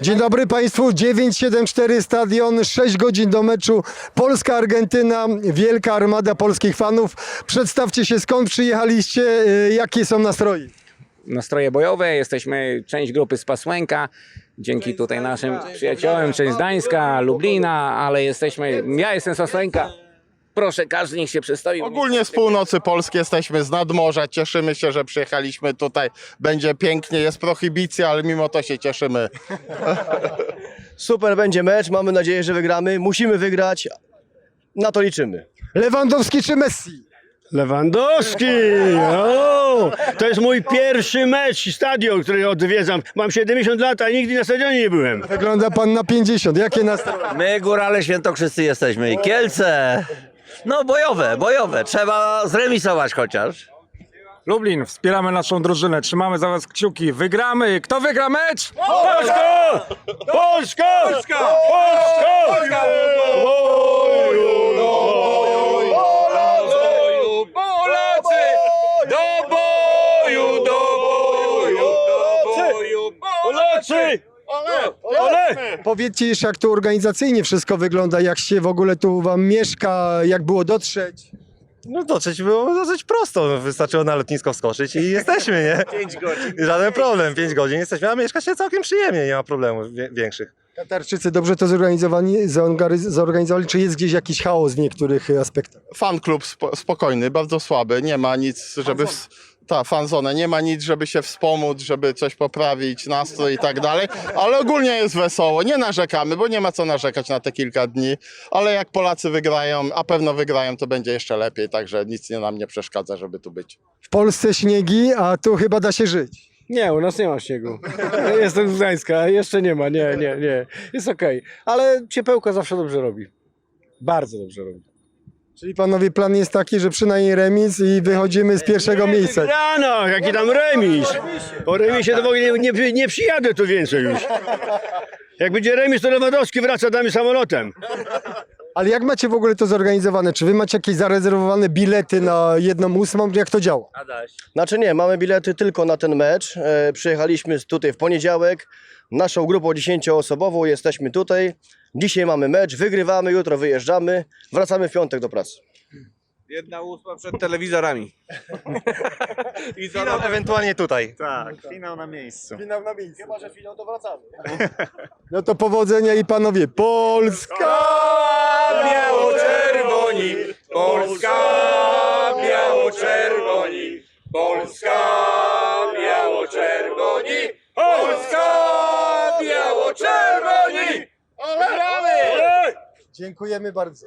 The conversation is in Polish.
Dzień dobry Państwu, 974 Stadion, 6 godzin do meczu Polska-Argentyna, wielka armada polskich fanów. Przedstawcie się skąd przyjechaliście, y, jakie są nastroje. nastroje bojowe. Jesteśmy część grupy z Pasłęka. Dzięki tutaj naszym przyjaciołom, część z Lublina, ale jesteśmy, ja jestem z Pasłęka. Proszę, każdy niech się przedstawi. Ogólnie z północy Polski jesteśmy z nadmorza. Cieszymy się, że przyjechaliśmy tutaj. Będzie pięknie, jest prohibicja, ale mimo to się cieszymy. Super będzie mecz, mamy nadzieję, że wygramy. Musimy wygrać, na to liczymy. Lewandowski czy Messi? Lewandowski! O, to jest mój pierwszy mecz, stadion, który odwiedzam. Mam 70 lat, a nigdy na stadionie nie byłem. Wygląda Pan na 50, jakie nastroje? My górale świętokrzyscy jesteśmy i Kielce. No bojowe, bojowe. Trzeba zremisować chociaż. Lublin, wspieramy naszą drużynę, trzymamy za was kciuki, wygramy! Kto wygra mecz? Polska! Polska! Polska! Polska! Polacy! Do boju, do boju, do boju, Polacy! Ole! Powiedzcie jeszcze, jak tu organizacyjnie wszystko wygląda, jak się w ogóle tu Wam mieszka, jak było dotrzeć. No dotrzeć było dosyć prosto. Wystarczyło na lotnisko wskoczyć i jesteśmy, nie? 5 godzin. Żaden problem, 5 godzin jesteśmy, a mieszka się całkiem przyjemnie, nie ma problemów wie- większych. Katarczycy dobrze to zorganizowani, zorganizowali, czy jest gdzieś jakiś chaos w niektórych aspektach? Fan klub spo, spokojny, bardzo słaby. Nie ma nic, żeby. W, ta fanzona, nie ma nic, żeby się wspomóc, żeby coś poprawić, nastrój i tak dalej, ale ogólnie jest wesoło, nie narzekamy, bo nie ma co narzekać na te kilka dni, ale jak Polacy wygrają, a pewno wygrają, to będzie jeszcze lepiej, także nic nie nam nie przeszkadza, żeby tu być. W Polsce śniegi, a tu chyba da się żyć. Nie, u nas nie ma śniegu. Jestem z Gdańska, jeszcze nie ma, nie, nie, nie. Jest okej, ale ciepełka zawsze dobrze robi. Bardzo dobrze robi. Czyli panowie, plan jest taki, że przynajmniej remis i wychodzimy z pierwszego miejsca. Rano, jaki tam remis. Po remisie to w ogóle nie, nie, nie przyjadę tu więcej już. Jak będzie remis, to Lewandowski wraca damy samolotem. Ale jak macie w ogóle to zorganizowane? Czy wy macie jakieś zarezerwowane bilety na jedną ósmą? Jak to działa? Znaczy nie, mamy bilety tylko na ten mecz. E, przyjechaliśmy tutaj w poniedziałek. Naszą grupą 10-osobową jesteśmy tutaj. Dzisiaj mamy mecz, wygrywamy, jutro wyjeżdżamy. Wracamy w piątek do pracy. Jedna ósma przed telewizorami. I co Finał ewentualnie tutaj. Tak, finał na miejscu. Finał na miejscu. Chyba, że finał to wracamy. No to powodzenia i panowie. Polska! Polska, biało-czerwoni, Polska, biało-czerwoni! Wygramy! Dziękujemy bardzo.